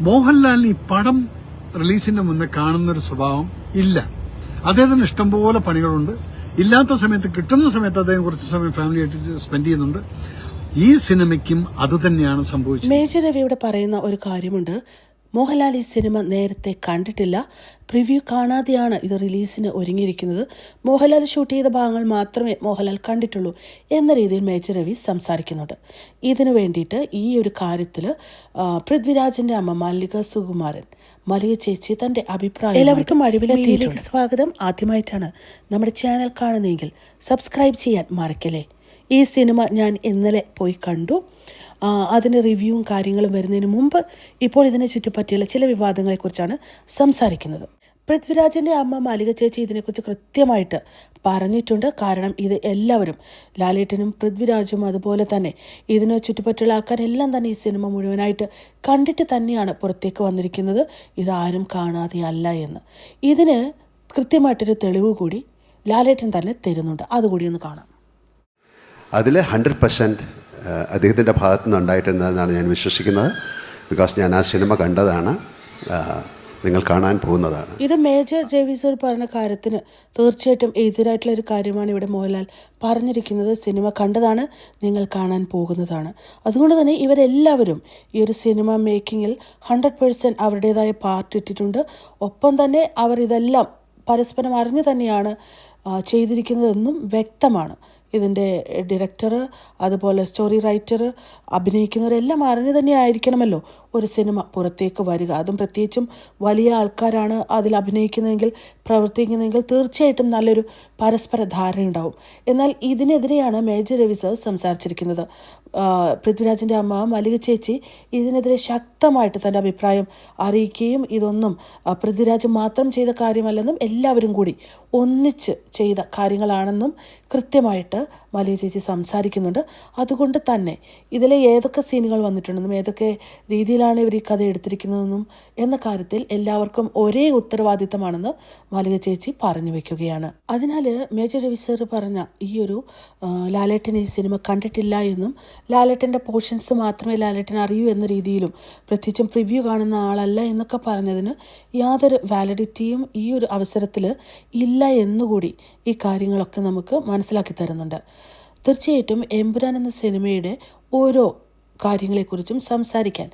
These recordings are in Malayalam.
മോഹൻലാലിന് ഈ പടം റിലീസിന്റെ മുന്നേ കാണുന്നൊരു സ്വഭാവം ഇല്ല. അദ്ദേഹത്തിന് ഇഷ്ടംപോലെ പണികളുണ്ട്. ഇല്ലാത്ത സമയത്ത് കിട്ടുന്ന സമയത്ത് അദ്ദേഹം കുറച്ച് സമയം ഫാമിലിയായിട്ട് സ്പെൻഡ് ചെയ്യുന്നുണ്ട്. ഈ സിനിമയ്ക്കും അത് തന്നെയാണ് സംഭവിച്ചത്. മേജർ രവിയുടെ പറയുന്ന ഒരു കാര്യമുണ്ട്. മോഹൻലാൽ ഈ സിനിമ നേരത്തെ കണ്ടിട്ടില്ല. പ്രിവ്യൂ കാണാതെയാണ് ഇത് റിലീസിന് ഒരുങ്ങിയിരിക്കുന്നത്. മോഹൻലാൽ ഷൂട്ട് ചെയ്ത ഭാഗങ്ങൾ മാത്രമേ മോഹൻലാൽ കണ്ടിട്ടുള്ളൂ എന്ന രീതിയിൽ മേജർ രവി സംസാരിക്കുന്നുണ്ട്. ഇതിനു വേണ്ടിയിട്ട് ഈ ഒരു കാര്യത്തിൽ പൃഥ്വിരാജിന്റെ അമ്മ മല്ലിക സുകുമാരൻ മല്ലിക ചേച്ചി തന്റെ അഭിപ്രായം എല്ലാവർക്കും അഴിവിലേക്ക് സ്വാഗതം. ആദ്യമായിട്ടാണ് നമ്മുടെ ചാനൽ കാണുന്നതെങ്കിൽ സബ്സ്ക്രൈബ് ചെയ്യാൻ മറക്കല്ലേ? ഈ സിനിമ ഞാൻ ഇന്നലെ പോയി കണ്ടു. അതിന് റിവ്യൂവും കാര്യങ്ങളും വരുന്നതിന് മുമ്പ് ഇപ്പോൾ ഇതിനെ ചുറ്റിപ്പറ്റിയുള്ള ചില വിവാദങ്ങളെക്കുറിച്ചാണ് സംസാരിക്കുന്നത്. പൃഥ്വിരാജിന്റെ അമ്മ മാലിക ചേച്ചി ഇതിനെക്കുറിച്ച് കൃത്യമായിട്ട് പറഞ്ഞിട്ടുണ്ട്. കാരണം ഇത് എല്ലാവരും ലാലേട്ടനും പൃഥ്വിരാജും അതുപോലെ തന്നെ ഇതിനെ ചുറ്റിപ്പറ്റിയുള്ള ആൾക്കാരെല്ലാം തന്നെ ഈ സിനിമ മുഴുവനായിട്ട് കണ്ടിട്ട് തന്നെയാണ് പുറത്തേക്ക് വന്നിരിക്കുന്നത്. ഇതാരും കാണാതെ അല്ല എന്ന്. ഇതിന് കൃത്യമായിട്ടൊരു തെളിവ് കൂടി ലാലേട്ടൻ തന്നെ തരുന്നുണ്ട്. അതുകൂടി ഒന്ന് കാണാം. അതിൽ ഹൺഡ്രഡ് പെർസെന്റ് അദ്ദേഹത്തിന്റെ ഭാഗത്തു നിന്ന് ഉണ്ടായിട്ടുണ്ടെന്നാണ് ഞാൻ വിശ്വസിക്കുന്നത്. ബിക്കോസ് ഞാൻ ആ സിനിമ കണ്ടതാണ് നിങ്ങൾ കാണാൻ പോകുന്നതാണ്. ഇത് മേജർ രവി സർ പറഞ്ഞ കാര്യത്തിന് തീർച്ചയായിട്ടും എതിരായിട്ടുള്ള ഒരു കാര്യമാണ് ഇവിടെ മോഹൻലാൽ പറഞ്ഞിരിക്കുന്നത്. സിനിമ കണ്ടതാണ് നിങ്ങൾ കാണാൻ പോകുന്നതാണ്. അതുകൊണ്ട് തന്നെ ഇവരെല്ലാവരും ഈ ഒരു സിനിമ മേക്കിങ്ങിൽ ഹൺഡ്രഡ് പേഴ്സന്റ് അവരുടേതായ പാർട്ട് ഇട്ടിട്ടുണ്ട്. ഒപ്പം തന്നെ അവർ ഇതെല്ലാം പരസ്പരം അറിഞ്ഞു തന്നെയാണ് ചെയ്തിരിക്കുന്നതെന്നും വ്യക്തമാണ്. ഇതിന്റെ ഡയറക്ടർ അതുപോലെ സ്റ്റോറി റൈറ്റർ അഭിനയിക്കുന്നവരെല്ലാം അറിഞ്ഞു തന്നെ ആയിരിക്കണമല്ലോ. ഒരു സിനിമ പുറത്തേക്ക് വരിക. അതും പ്രത്യേകിച്ചും വലിയ ആൾക്കാരാണ് അതിൽ അഭിനയിക്കുന്നതെങ്കിൽ പ്രവർത്തിക്കുന്നതെങ്കിൽ തീർച്ചയായിട്ടും നല്ലൊരു പരസ്പര ധാരണയുണ്ടാവും എന്നാൽ ഇതിനെതിരെയാണ് മേജർ രവി സാർ സംസാരിച്ചിരിക്കുന്നത്. പൃഥ്വിരാജിന്റെ അമ്മ മല്ലിക ചേച്ചി ഇതിനെതിരെ ശക്തമായിട്ട് തന്റെ അഭിപ്രായം അറിയിക്കുകയും ഇതൊന്നും പൃഥ്വിരാജ് മാത്രം ചെയ്ത കാര്യമല്ലെന്നും എല്ലാവരും കൂടി ഒന്നിച്ച് ചെയ്ത കാര്യങ്ങളാണെന്നും കൃത്യമായിട്ട് മല്ലിക ചേച്ചി സംസാരിക്കുന്നുണ്ട്. അതുകൊണ്ട് തന്നെ ഇതിലെ ഏതൊക്കെ സീനുകൾ വന്നിട്ടുണ്ടെന്നും ഏതൊക്കെ രീതിയിലാണ് ഇവർ ഈ കഥ എടുത്തിരിക്കുന്നതെന്നും എന്ന കാര്യത്തിൽ എല്ലാവർക്കും ഒരേ ഉത്തരവാദിത്തമാണെന്ന് വലിയ ചേച്ചി പറഞ്ഞു വെക്കുകയാണ്. അതിനാൽ മേജർ രവി സർ പറഞ്ഞ ഈ ഒരു ലാലേട്ടൻ ഈ സിനിമ കണ്ടിട്ടില്ല എന്നും ലാലേട്ടന്റെ പോർഷൻസ് മാത്രമേ ലാലേട്ടൻ അറിയൂ എന്ന രീതിയിലും പ്രത്യേകിച്ചും പ്രിവ്യൂ കാണുന്ന ആളല്ല എന്നൊക്കെ പറഞ്ഞതിന് യാതൊരു വാലിഡിറ്റിയും ഈ ഒരു അവസരത്തിൽ ഇല്ല എന്നുകൂടി ഈ കാര്യങ്ങളൊക്കെ നമുക്ക് മനസ്സിലാക്കി തരുന്നുണ്ട്. തീർച്ചയായിട്ടും എമ്പുരാൻ എന്ന സിനിമയുടെ ഓരോ കാര്യങ്ങളെക്കുറിച്ചും സംസാരിക്കാൻ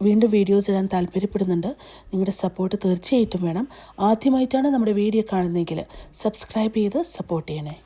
വീണ്ടും വീഡിയോസ് ഇടാൻ താല്പര്യപ്പെടുന്നുണ്ട്. നിങ്ങളുടെ സപ്പോർട്ട് തീർച്ചയായിട്ടും വേണം. ആദ്യമായിട്ടാണ് നമ്മുടെ വീഡിയോ കാണുന്നതെങ്കിൽ സബ്സ്ക്രൈബ് ചെയ്ത് സപ്പോർട്ട് ചെയ്യണേ.